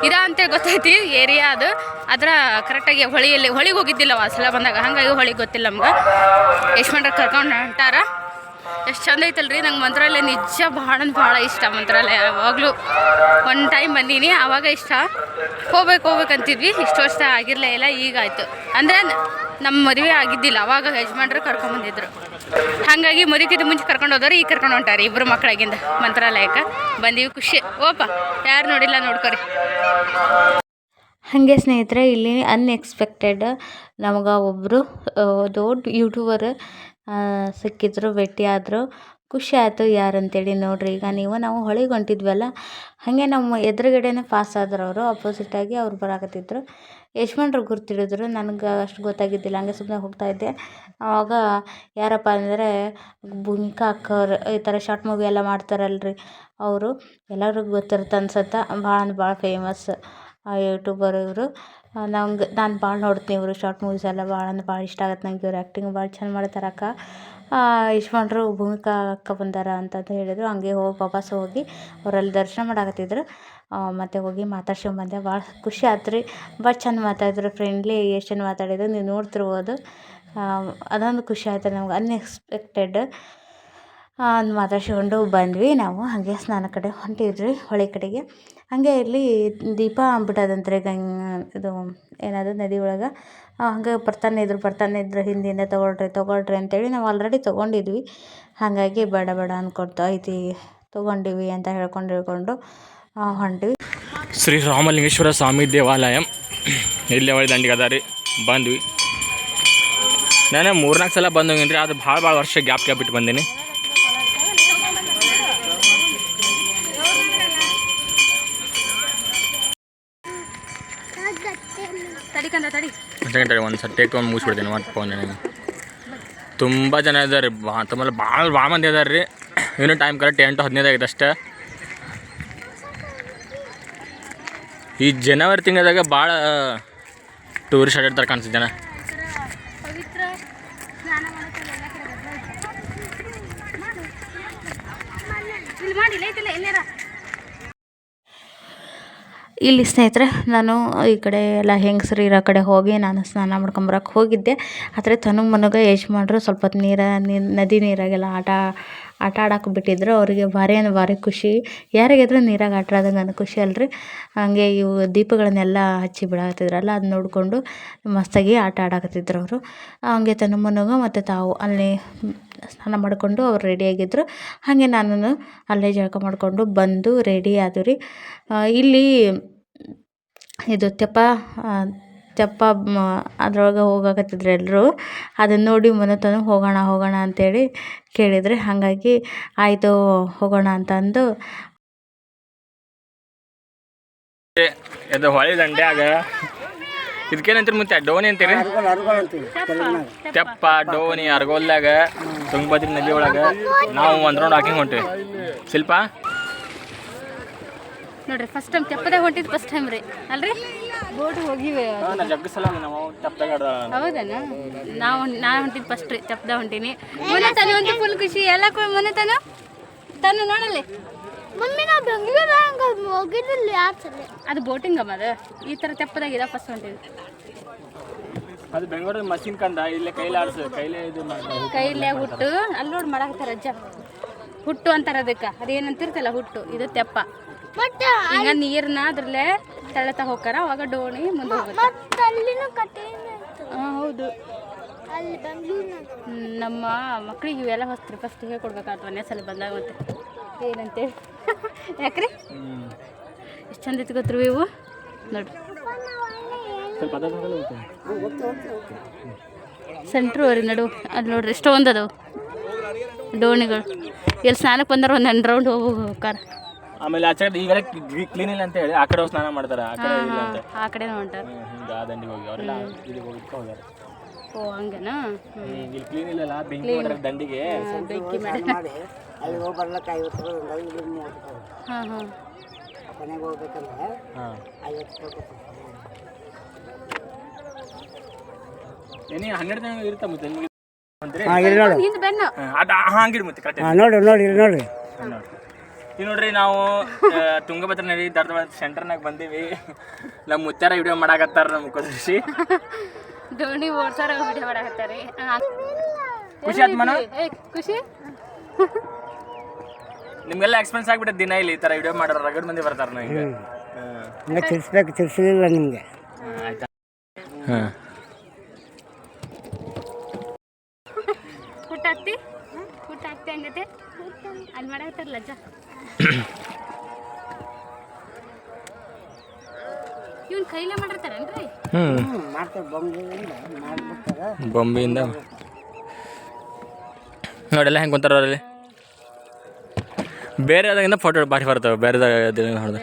ಇದ ಅಂತೇಳಿ ಗೊತ್ತೈತಿ, ಏರಿಯಾ ಅದು. ಅದ್ರ ಕರೆಕ್ಟಾಗಿ ಹೊಳಿಯಲ್ಲಿ, ಹೊಳಿಗೆ ಹೋಗಿದ್ದಿಲ್ಲ ಆ ಸಲ ಬಂದಾಗ. ಹಂಗಾಗಿ ಹೊಳಿಗೆ ಗೊತ್ತಿಲ್ಲ ನಮ್ಗೆ. ಯಶ್ಮಂಡ್ರ ಕರ್ಕೊಂಡು ಹೊಂಟಾರ. ಎಷ್ಟು ಚಂದ ಐತಲ್ರಿ? ನಂಗೆ ಮಂತ್ರಾಲಯ ನಿಜ ಭಾಳ ಭಾಳ ಇಷ್ಟ ಮಂತ್ರಾಲಯ. ಯಾವಾಗಲೂ ಒನ್ ಟೈಮ್ ಬಂದೀನಿ, ಆವಾಗ ಇಷ್ಟ. ಹೋಗ್ಬೇಕು ಹೋಗ್ಬೇಕು ಅಂತಿದ್ವಿ. ಇಷ್ಟು ವರ್ಷ ಆಗಿರಲೇ ಇಲ್ಲ, ಈಗ ಆಯಿತು. ಅಂದರೆ ನಮ್ಮ ಮದುವೆ ಆಗಿದ್ದಿಲ್ಲ, ಅವಾಗ ಯಜಮಾನ್ರು ಕರ್ಕೊಂಬಂದಿದ್ರು ಹಾಗಾಗಿ ಮದುವೆಗಿಂತ ಮುಂಚೆ ಕರ್ಕೊಂಡು ಹೋದವ್ರು, ಈಗ ಕರ್ಕೊಂಡು ಹೊಂಟಾರಿ ಇಬ್ಬರು ಮಕ್ಕಳಾಗಿಂದ ಮಂತ್ರಾಲಯಕ್ಕೆ. ಬಂದೀವಿ ಖುಷಿ. ಓಪ, ಯಾರು ನೋಡಿಲ್ಲ ನೋಡ್ಕೊರಿ. ಹಾಗೆ ಸ್ನೇಹಿತರೆ, ಇಲ್ಲಿ ಅನ್ಎಕ್ಸ್ಪೆಕ್ಟೆಡ್ ನಮಗೆ ಒಬ್ಬರು ದೊಡ್ಡ ಯೂಟ್ಯೂಬರ್ ಸಿಕ್ಕಿದ್ರು ಭೇಟಿಯಾದರು ಖುಷಿ ಆಯಿತು ಯಾರು ಅಂತೇಳಿ ನೋಡಿರಿ. ಈಗ ನೀವು, ನಾವು ಹೊಳಿಗೆ ಹೊಂಟಿದ್ವಲ್ಲ ಹಾಗೆ ನಮ್ಮ ಎದುರುಗಡೆನೇ ಪಾಸ್ ಆದ್ರು ಅವರು ಅಪೋಸಿಟಾಗಿ ಅವ್ರು ಬರಾಕತ್ತಿದ್ರು. ಯಜಮಾನ್ರು ಗುರ್ತಿಡಿದ್ರು, ನನಗೆ ಅಷ್ಟು ಗೊತ್ತಾಗಿದ್ದಿಲ್ಲ, ಹಂಗೆ ಸುಮ್ಮನೆ ಹೋಗ್ತಾ ಇದ್ದೆ. ಆವಾಗ ಯಾರಪ್ಪ ಅಂದರೆ, ಭೂಮಿಕಾ ಅಕ್ಕವ್ರು, ಈ ಥರ ಶಾರ್ಟ್ ಮೂವಿ ಎಲ್ಲ ಮಾಡ್ತಾರಲ್ರಿ ಅವರು. ಎಲ್ಲರಿಗೂ ಗೊತ್ತಿರುತ್ತೆ ಅನ್ಸುತ್ತೆ ಭಾಳ ಅಂದ್ರೆ ಭಾಳ ಫೇಮಸ್ ಯೂಟ್ಯೂಬರ್ ಇವರು. ನಂಗೆ ನಾನು ಭಾಳ ನೋಡ್ತೀನಿ ಇವರು ಶಾರ್ಟ್ ಮೂವೀಸ್ ಎಲ್ಲ ಭಾಳ ಅಂದ್ರೆ ಭಾಳ ಇಷ್ಟ ಆಗತ್ತೆ ನಂಗೆ ಇವ್ರು ಆ್ಯಕ್ಟಿಂಗ್ ಭಾಳ ಚೆಂದ ಮಾಡ್ತಾರೆ ಅಕ್ಕ. ಯಜಮಾನ್ರು ಭೂಮಿಕಾ ಅಕ್ಕ ಬಂದಾರ ಅಂತಂದು ಹೇಳಿದರು. ಹಂಗೆ ಹೋಗಿ ವಾಪಸ್ ಹೋಗಿ ಅವರಲ್ಲಿ ದರ್ಶನ ಮಾಡಾಕತ್ತಿದ್ರು. ಮತ್ತು ಹೋಗಿ ಮಾತಾಡ್ಸ್ಕೊಂಬಂದೆ. ಭಾಳ ಖುಷಿ ಆಯ್ತು ರೀ. ಭಾಳ ಚೆಂದ ಮಾತಾಡಿದ್ರು. ಫ್ರೆಂಡ್ಲಿ ಎಷ್ಟು ಚೆಂದ ಮಾತಾಡಿದ್ರು. ನೀವು ನೋಡ್ತಿರ್ಬೋದು ಅದೊಂದು ಖುಷಿ ಆಯ್ತು ನಮ್ಗೆ. ಅನ್ಎಕ್ಸ್ಪೆಕ್ಟೆಡ್ ಮಾತಾಡ್ಸ್ಕೊಂಡು ಬಂದ್ವಿ ನಾವು. ಹಾಗೆ ಸ್ನಾನ ಕಡೆ ಹೊಂಟಿದ್ವಿ ಹೊಳೆ ಕಡೆಗೆ. ಹಾಗೆ ಇಲ್ಲಿ ದೀಪ ಬಿಟ್ಟದಂತ್ರಿ ಗಂಗ್, ಇದು ಏನದು ನದಿ ಒಳಗೆ. ಹಂಗೆ ಬರ್ತಾನೆ ಇದ್ರು ಬರ್ತಾನೆ ಇದ್ರು, ಹಿಂದಿಂದ ತಗೊಳ್ರಿ ತಗೊಳ್ರಿ ಅಂತೇಳಿ ನಾವು ಆಲ್ರೆಡಿ ತೊಗೊಂಡಿದ್ವಿ. ಹಾಗಾಗಿ ಬೇಡ ಬೇಡ ಅಂದ್ಕೊಳ್ತಾ ಐತಿ ತೊಗೊಂಡಿವಿ ಅಂತ ಹೇಳ್ಕೊಂಡು ಹೇಳ್ಕೊಂಡು ಹೊಂಟ್ವಿ. ಶ್ರೀ ರಾಮಲಿಂಗೇಶ್ವರ ಸ್ವಾಮಿ ದೇವಾಲಯ. ಇಲ್ಲೇ ಒಳ್ಳೆ ದಂಡಿಗೆ ಅದ ರೀ ಬಂದ್ವಿ. ನಾನು ಮೂರ್ನಾಲ್ಕು ಸಲ ಬಂದು ಹೋಗೀನಿ ರೀ ಅದು ಭಾಳ ಭಾಳ ವರ್ಷ ಗ್ಯಾಪ್ ಗ್ಯಾಪ್ ಬಿಟ್ಟು ಬಂದೀನಿ. ಗಂಟೆ ಒಂದು ಸರ್ ಒಂದು ಮುಗಿಸ್ಬಿಡ್ತೀನಿ, ಮತ್ತು ಫೋನ್ ನನಗೆ ತುಂಬ ಜನ ಇದ್ದಾರೆ ರೀ ಬಾ ತುಂಬ ಭಾಳ ಭಾಳ ಮಂದಿ ಇದ್ದಾರೆ ರೀ. ಇನ್ನೂ ಟೈಮ್ ಕರೆಕ್ಟ್ ಎಂಟು, ಹದಿನೈದು ಆಗಿದೆ ಅಷ್ಟೇ. ಈ ಜನವರಿ ತಿಂಗಳದಾಗ ಭಾಳ ಟೂರಿಸ್ಟ್ ಅಡ್ಡಾಡ್ತಾರೆ ಕಾಣಿಸ್ತದೆ ಜನ. ಮಾಡಿಲ್ಲ ಇಲ್ಲಿ ಸ್ನೇಹಿತರೆ, ನಾನು ಈ ಕಡೆ ಎಲ್ಲ ಹೆಂಗಸ್ರು ಇರೋ ಕಡೆ ಹೋಗಿ ನಾನು ಸ್ನಾನ ಮಾಡ್ಕೊಂಬರಕ್ಕೆ ಹೋಗಿದ್ದೆ. ಆದರೆ ತನಗೆ ಮನಗೆ ಯಜಮಾನ್ರು ಸ್ವಲ್ಪ ಹೊತ್ತು ನೀರ ನದಿ ನೀರಾಗೆಲ್ಲ ಆಟ ಆಟ ಆಡೋಕೆ ಬಿಟ್ಟಿದ್ರು. ಅವರಿಗೆ ಭಾರಿ ಅಂದ್ರೆ ಭಾರಿ ಖುಷಿ. ಯಾರಿಗಾದ್ರೂ ನೀರಾಗ ಆಟ ಆಡೋದು ನನಗೆ ಖುಷಿ ಅಲ್ರಿ. ಹಂಗೆ ಇವು ದೀಪಗಳನ್ನೆಲ್ಲ ಹಚ್ಚಿ ಬಿಡಾಕತ್ತಿದ್ರಲ್ಲ ಅದು ನೋಡಿಕೊಂಡು ಮಸ್ತಾಗಿ ಆಟ ಆಡಕತ್ತಿದ್ರು ಅವರು. ಹಂಗೆ ತನು ಮನಗ ಮತ್ತು ತಾವು ಅಲ್ಲಿ ಸ್ನಾನ ಮಾಡಿಕೊಂಡು ಅವ್ರು ರೆಡಿಯಾಗಿದ್ದರು ಹಾಗೆ ನಾನು ಅಲ್ಲೇ ಜಳಕ ಮಾಡಿಕೊಂಡು ಬಂದು ರೆಡಿ ಆದವು ರೀ. ಇಲ್ಲಿ ಇದು ತೆಪ್ಪ ತೆಪ್ಪ ಅದ್ರೊಳಗೆ ಹೋಗಾಕತ್ತಿದ್ರು ಎಲ್ಲರೂ ಅದನ್ನು ನೋಡಿ ಮನೆ ತನಕ ಹೋಗೋಣ ಹೋಗೋಣ ಅಂತೇಳಿ ಕೇಳಿದರೆ. ಹಾಗಾಗಿ ಆಯಿತು, ಹೋಗೋಣ ಅಂತ ಅಂದು. ಇದು ಹೊಳಿ ದಂಡ್ಯಾಗ ಇದಕ್ಕೇನಂತೀರಿ ಮುಂಚೆ ಡೋನಿ ಅಂತೀರಿ? ತೆಪ್ಪ ಡೋನಿ ಅರಗೋಲ್ದಾಗ ತುಂಗಭದ್ರಿ ನದಿ ಒಳಗೆ ನಾವು ಒಂದು ರೌಂಡ್ ಹಾಕಿಂಗ್ ಹೊಂಟಿವಿ. ಶಿಲ್ಪ? ನೋಡ್ರಿ ಫಸ್ಟ್ ಟೈಮ್ ತೆಪ್ಪದಾಗ ಹೊಂಟಿದ್ದು ಫಸ್ಟ್ ಟೈಮ್ ರೀ. ಅಲ್ರಿ? ಬೋಟ್ ಹೋಗಿವೆ. ನಾವು ತೆಪ್ಪದಾಗ ಹೌದನ? ನಾವು ನಾ ಹೊಂಟಿದ್ದು ಫಸ್ಟ್ ರೀ ತೆಪ್ಪದ ಹೊಂಟೀನಿ. ಮೊನ್ನೆ ತಾನು ಒಂದು ಫುಲ್ ಖುಷಿ. ಎಲ್ಲ ಮೊನ್ನೆ ತಾನು ತಾನು ನೋಡಲ್ಲಿ. ಮಮ್ಮಿ ನಾವು ಬೆಂಗಳೂರು ಹೋಗಿದ್ದಿಲ್ಲ ಯಾಕೆ ಅದು ಬೋಟಿಂಗ್ ಅಮ್ಮ ಅದು? ಈ ಥರ ತೆಪ್ಪದಾಗ ಇದೆ ಫಸ್ಟ್ ಹೊಂಟಿದ್ದು ಅದು ಬೆಂಗಳೂರು ಮಷಿನ್ ಕಂದ ಇಲ್ಲೇ ಕೈಲಿ ಆಡ್ಸು ಕೈಲೇ ಇದು ಮಾಡ್ತಾರೆ ಕೈಲೇ ಹುಟ್ಟು. ಅಲ್ಲಿ ನೋಡಿ ಮಾಡಾಕತ್ತಾರ ಅಜ್ಜ. ಹುಟ್ಟು ಅಂತಾರೆ ಅದಕ್ಕೆ. ಅದೇನಂತಿರ್ತಲ್ಲ ಹುಟ್ಟು ಇದು ತೆಪ್ಪ. ಮತ್ತೆ ಈಗ ನೀರನ್ನ ಅದ್ರಲ್ಲೇ ತಳತ ಹೋಗ್ತಾರ ಅವಾಗ ಡೋಣಿ ಮುಂದೆ ಹೋಗುತ್ತೆ. ಮತ್ತೆ ಅಲ್ಲಿನೂ ಕತೆ ಹಾಂ ಹೌದು. ನಮ್ಮ ಮಕ್ಳಿಗೆ ಇವೆಲ್ಲ ಹೊಸ್ತ್ರಿ ಫಸ್ಟ್ ಹೇಳ್ಕೊಡ್ಬೇಕಾಗ್ತದೆ ಒಂದೇ ಸಲ ಬಂದಾಗ ಮತ್ತೆ. ಏನಂತೇಳಿ. ಯಾಕ್ರಿ? ಎಷ್ಟು ಚಂದ ಇತ್ತು ಗೊತ್ತ್ರಿ ಇವು ನೋಡ್ರಿ. ಸೆಂಟ್ರ್ ಅವ್ರಿ ನಡು ಅಲ್ಲಿ ನೋಡ್ರಿ ಎಷ್ಟೊಂದು ಅದಾವು. ಡೋಣಿಗಳು ಎಲ್ಲಿ ಸ್ನಾನಕ್ಕೆ ಬಂದ್ರೆ ಒಂದು ಹಂಡ್ ರೌಂಡ್ ಹೋಗ್ಬೇಕಾರ ಆಮೇಲೆ ಆ ಕಡೆ ಈಗ ಕ್ಲೀನ್ ಇಲ್ಲ ಅಂತ ಹೇಳಿ ಆ ಕಡೆ ಸ್ನಾನ ಮಾಡ್ತಾರೆ ಆ ಕಡೆ ಇಲ್ಲ ಅಂತ. ಆ ಕಡೆ ಹೊಂಟಾರ. ಆ ದಂಡಿಗೆ ಹೋಗಿ ಅವರೆಲ್ಲ ಇಲ್ಲಿ ಹೋಗಿ ಹೋಗ್ಯಾರ. ಓ ಹಂಗನಾ? ಇಲ್ಲಿ ಕ್ಲೀನ್ ಇಲ್ಲಲ್ಲ ಬೆಂಕಿ ದಂಡಿಗೆ. ಬೆಂಕಿ ಮಾಡಿ. ಅಲ್ಲಿ ಹೋಗಿ ಬರ್ಲಕ್ಕೆ ಐವತ್ತು ರೂಪಾಯಿ ಇಲ್ಲಿ ಮೂವತ್ತು ರೂಪಾಯಿ ಹಾಂ ಹಾಂ. ಮನೆಗೆ ಹೋಗ್ಬೇಕಂದ್ರೆ ಹಾಂ. ಐವತ್ತು ರೂಪಾಯಿ ಕೊಡ್ತಾರೆ. ಏನೇ ಹನ್ನೆರಡು ದಿನ ಇರುತ್ತೆ ಮತ್ತೆ? ನಿಮಗೆ ಅಂತೀರಿ ಹಾಂ ಇಲ್ಲಿ ನೋಡು. ಹಿಂದೆ ಬೆನ್ನು. ಅದು ಹಂಗಿಡಿ ಮತ್ತೆ ಕರೆಕ್ಟ್ ಹಾಂ ನೋಡಿ ನೋಡಿ ಇಲ್ಲಿ ನೋಡ್ರಿ ಈಗ ನೋಡ್ರಿ ನಾವು ತುಂಗಭದ್ರ ನದಿ ದರ್ದ ಸೆಂಟರ್ನಾಗ ಬಂದೀವಿ. ನಮ್ಮ ಮುತ್ತಾರ ವಿಡಿಯೋ ಮಾಡಾಕತ್ತಾರ ನಮ್ಮ ಖುಷಿ. ದೋಣಿ ಓಡ್ಸಾರ ವಿಡಿಯೋ ಮಾಡಾಕತ್ತಾರ. ಖುಷಿ ಆಯ್ತು ಮನ? ಏ ಖುಷಿ? ನಿಮ್ಗೆಲ್ಲ ಎಕ್ಸ್ಪೆನ್ಸ್ ಆಗ್ಬಿಟ್ಟೆ ದಿನ ಇಲ್ಲಿ ಈ ಥರ ವಿಡಿಯೋ ಮಾಡೋರು ರಗಡ್ ಮಂದಿ ಬರ್ತಾರೆ ನಾ ಈಗ ಹಂಗೆ ತಿಳಿಸ್ಬೇಕು ತಿಳಿಸಲಿಲ್ಲ ನಿಮಗೆ. ಆಯ್ತಾ? ಹಾಂ. ಹುಟ್ಟಾಕ್ತಿ ಹುಟ್ಟ ಹಾಕ್ತಿ ಹಂಗತೆ? ಅಲ್ಲಿ ಮಾಡಾಕತ್ತಾರಲ್ಲ ಅಜ್ಜ ಇವನ್ ಕೈಲೇ ಮಾಡಿರ್ತಾರೇನ್ರಿ? ಹ್ಞೂ ಮಾಡ್ತಾರೆ ಬೊಂಬೆಯಿಂದ ಮಾಡ್ಬಿಡ್ತಾರೆ. ಬೊಂಬೆಯಿಂದ. ನೋಡಲ್ಲ ಹೆಂಗೆ ಕುಂತಾರ ಅವರಲ್ಲಿ? ಬೇರೆದಾಗಿಂದ ಫೋಟೋ ಭಾರಿ ಬರ್ತವೆ ಬೇರೆದಾಗ ಹೊಡೆದ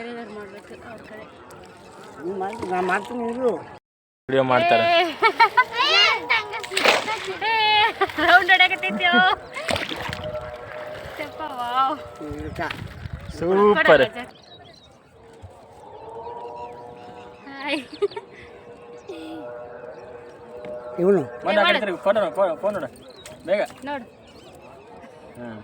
ವಿಡಿಯೋ ಮಾಡ್ತಾರೆ. Super hi. ಇವನು? ಫೋನ್ ಫೋಟೋ ಫೋನ್ ನೋಡು ಬೇಗ. ನೋಡು. ಹಾಂ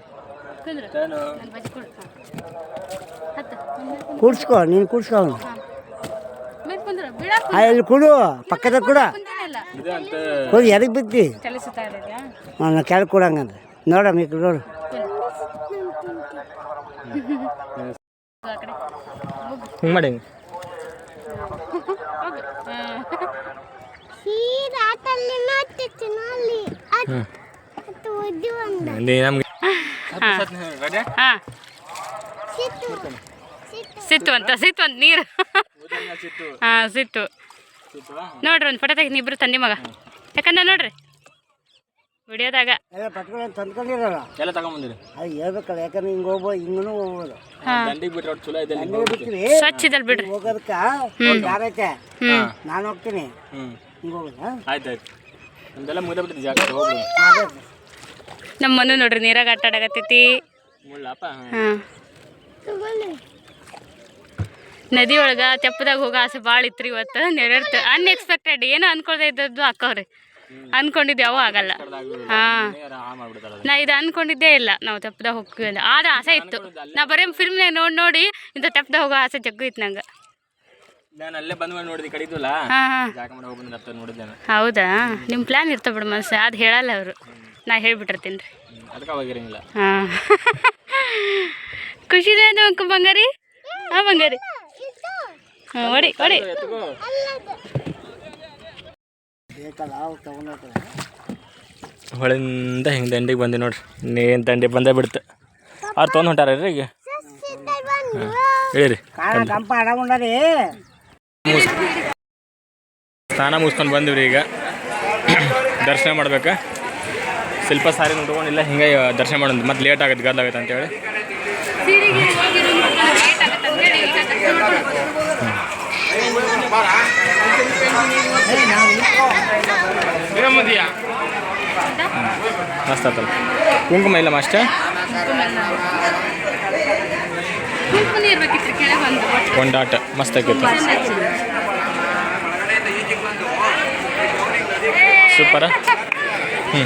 ಕೂಡ್ಸ್ಕೊ ನೀನು ಕೂಡ್ಸ್ಕೊ ಅವನು. ಇಲ್ಲಿ ಕೊಡು ಪಕ್ಕದಾಗ ಕೂಡ. ಕುಂತಾನಲ್ಲ ಇದು ಅಂತ. ಹೋಗಿ ಎದಕ್ಕೆ ಬಿತ್ತಿ ಚಲಿಸುತ್ತಾ ಇದೆಯಾ ನಾನು ಕೆಳಗೆ ಕೊಡಂಗಂದ್ರೆ. ನೋಡಮ್ಮ ಈಗ ನೋಡು. ಕಡೆ. ಹಿಂಗೆ. ಮಾಡಿ. ಹಾಂ ಅಲ್ಲಿ. ನೀ ನಮ್ಗೆ ಹಾಂ. ಸಿಟ್ಟು ಸಿತ್ತು ಅಂತ ಸಿತ್ತು ಅಂತ ನೀರು. ಹಾಂ ಸಿತ್ತು ನೋಡ್ರಿ ಒಂದು ಫೋಟೋ ತೆಗಿನಿ ಇಬ್ರು ತಂದೆ ಮಗ. ಯಾಕಂದ್ರೆ ನೋಡ್ರಿ. ವಿಡಿಯೋದಾಗ. ಎಲ್ಲ ತಗೊಂಬಂದಿರಿ ಹೇಳ್ಬೇಕಲ್ಲ ಯಾಕಂದ್ರೆ ಹಿಂಗೆ ಹೋಗ್ಬೋದು. ಹಿಂಗೂ ಹೋಗ್ಬೋದು ಸ್ವಚ್ಛ ಇದಲ್ ಬಿಡ್ರಿ. ಹೋಗೋದಕ್ಕೆ ಐತೆ? ನಾನು ಹೋಗ್ತೀನಿ. ಹ್ಞೂ ಹಿಂಗೆ ಹೋಗೋದಾ? ಆಯ್ತು ಆಯ್ತು. ನಮ್ದೆಲ್ಲ ಮುಗಿದ ಜಾಗ ಹೋಗ್ಬೋದು ನಮ್ಮ ಮನು ನೋಡ್ರಿ ನೀರಾಗ ಆಟ ಆಡಕತ್ತೈತಿ. ಹಾಂ. ನದಿ ಒಳಗೆ ತೆಪ್ಪದಾಗ ಹೋಗೋ ಆಸೆ ಭಾಳ ಇತ್ತು ಇವತ್ತು ನೆರವೇರ್ತು ಅನ್ಎಕ್ಸ್ಪೆಕ್ಟೆಡ್ ಏನೋ ಅನ್ಕೊಳ್ದೆ ಇದ್ದದ್ದು ಅಕ್ಕವ್ರಿ ಅನ್ಕೊಂಡಿದ್ದೆ ಅವು ಆಗಲ್ಲ. ಹಾಂ. ನಾ ಇದು ಅನ್ಕೊಂಡಿದ್ದೇ ಇಲ್ಲ ನಾವು ತೆಪ್ಪದಾಗ ಹೋಗ್ತೀವಿ ಅಂತ. ಆದ್ರೆ ಆಸೆ ಇತ್ತು. ನಾ ಬರೀ ಫಿಲ್ಮ್ ನೋಡಿ ನೋಡಿ ಇಂಥ ತೆಪ್ಪದಾಗ ಹೋಗೋ ಆಸೆ ಜಗ್ಗು ಇತ್ತು ನಂಗೆ. ನಾನು ಅಲ್ಲೇ ಕಡಿದ್ವಲ್ಲ ಹೌದಾ? ನಿಮ್ಮ ಪ್ಲ್ಯಾನ್ ಇರ್ತಾವೆ ಬಿಡು ಮನಸ್ಸು ಅದು ಹೇಳಲ್ಲ ಅವರು. ನಾ ಹೇಳ್ಬಿಟ್ಟಿರ್ತೀನಿ ರೀ. ಹಾಂ. ಅದು ಅಂಕ ಬಂಗಾರಿ? ಹಾಂ ಬಂಗಾರಿ. ಹಾಂ ಹೊಡಿ ಹೊಡಿ. ಹೊಳಿಂದ ಹಿಂಗೆ ದಂಡಿಗೆ ಬಂದಿ ನೋಡ್ರಿ. ನೀನು ದಂಡಿ ಬಂದೇ ಬಿಡ್ತು. ಅವ್ರು ತೊಗೊಂಡು ಹೊಂಟಾರ ರೀ ಈಗ? ಹೇಳಿರಿ ಸ್ನಾನ ಮುಗಿಸ್ಕೊಂಡು ಬಂದಿವ್ರಿ ಈಗ. ದರ್ಶನ ಮಾಡ್ಬೇಕಾ? ಶಿಲ್ಪ ಸಾರಿ ನೋಡ್ಕೊಂಡಿಲ್ಲ ಹಿಂಗೆ ದರ್ಶನ ಮಾಡೋದು ಮತ್ತೆ ಲೇಟ್ ಆಗುತ್ತೆ ಗದ್ದಲ ಆಗತ್ತೆ ಅಂತೇಳಿ. ಮಸ್ತ್ ಆತಲ್ಲ ಕುಂಕುಮ ಇಲ್ಲ ಮಾಸ್ಟರ್? ಕೊಂಡಾಟ ಮಸ್ತ್ ಆಗಿತ್ತು. ಸೂಪರ? ಹ್ಞೂ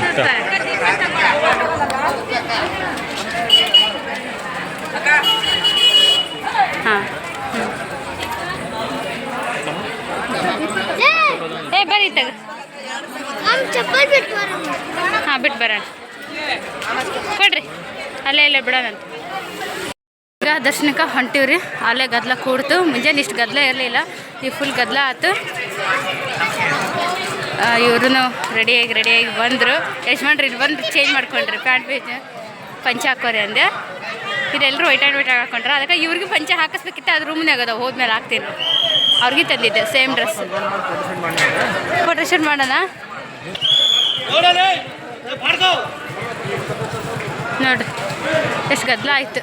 ಹಾಂ ಹಾಂ ಬಿಟ್ಟು ಬರೋಣ. ಕೊಡ್ರಿ. ಅಲ್ಲೇ ಇಲ್ಲೇ ಬಿಡೋಣಂತ ಈಗ ದರ್ಶನಕ್ಕೆ ಹೊಂಟಿವ್ರಿ. ಅಲ್ಲೇ ಗದ್ಲ ಕೂಡ್ತು. ಮುಂಜಾನೆ ಇಷ್ಟು ಗದ್ಲ ಇರಲಿಲ್ಲ. ಈ ಫುಲ್ ಗದ್ಲ ಆಯ್ತು ಇವ್ರೂ ರೆಡಿಯಾಗಿ ರೆಡಿಯಾಗಿ ಬಂದರು. ಯಜಮಾನ್ರಿ ಇಲ್ಲಿ ಬಂದು ಚೇಂಜ್ ಮಾಡ್ಕೊಂಡ್ರಿ. ಪ್ಯಾಂಟ್ ಪೇಜ್ ಪಂಚ ಹಾಕೋರಿ ಅಂದೆ. ಇದೆಲ್ಲರೂ ವೈಟ್ ಆ್ಯಂಡ್ ವೈಟ್ ಹಾಕೊಂಡ್ರೆ. ಅದಕ್ಕೆ ಇವ್ರಿಗೆ ಪಂಚ ಹಾಕಿಸ್ಬೇಕಿತ್ತು. ಅದು ರೂಮ್ನಾಗ ಅದ ಹೋದ್ಮೇಲೆ ಹಾಕ್ತೀನಿ ಅವ್ರಿಗೆ ತಂದಿದ್ದೆ ಸೇಮ್ ಡ್ರೆಸ್ ಫೋಟೋಶೂಟ್ ಮಾಡೋಣ? ನೋಡ್ರಿ ಎಷ್ಟು ಗದ್ದಲ ಆಯ್ತು.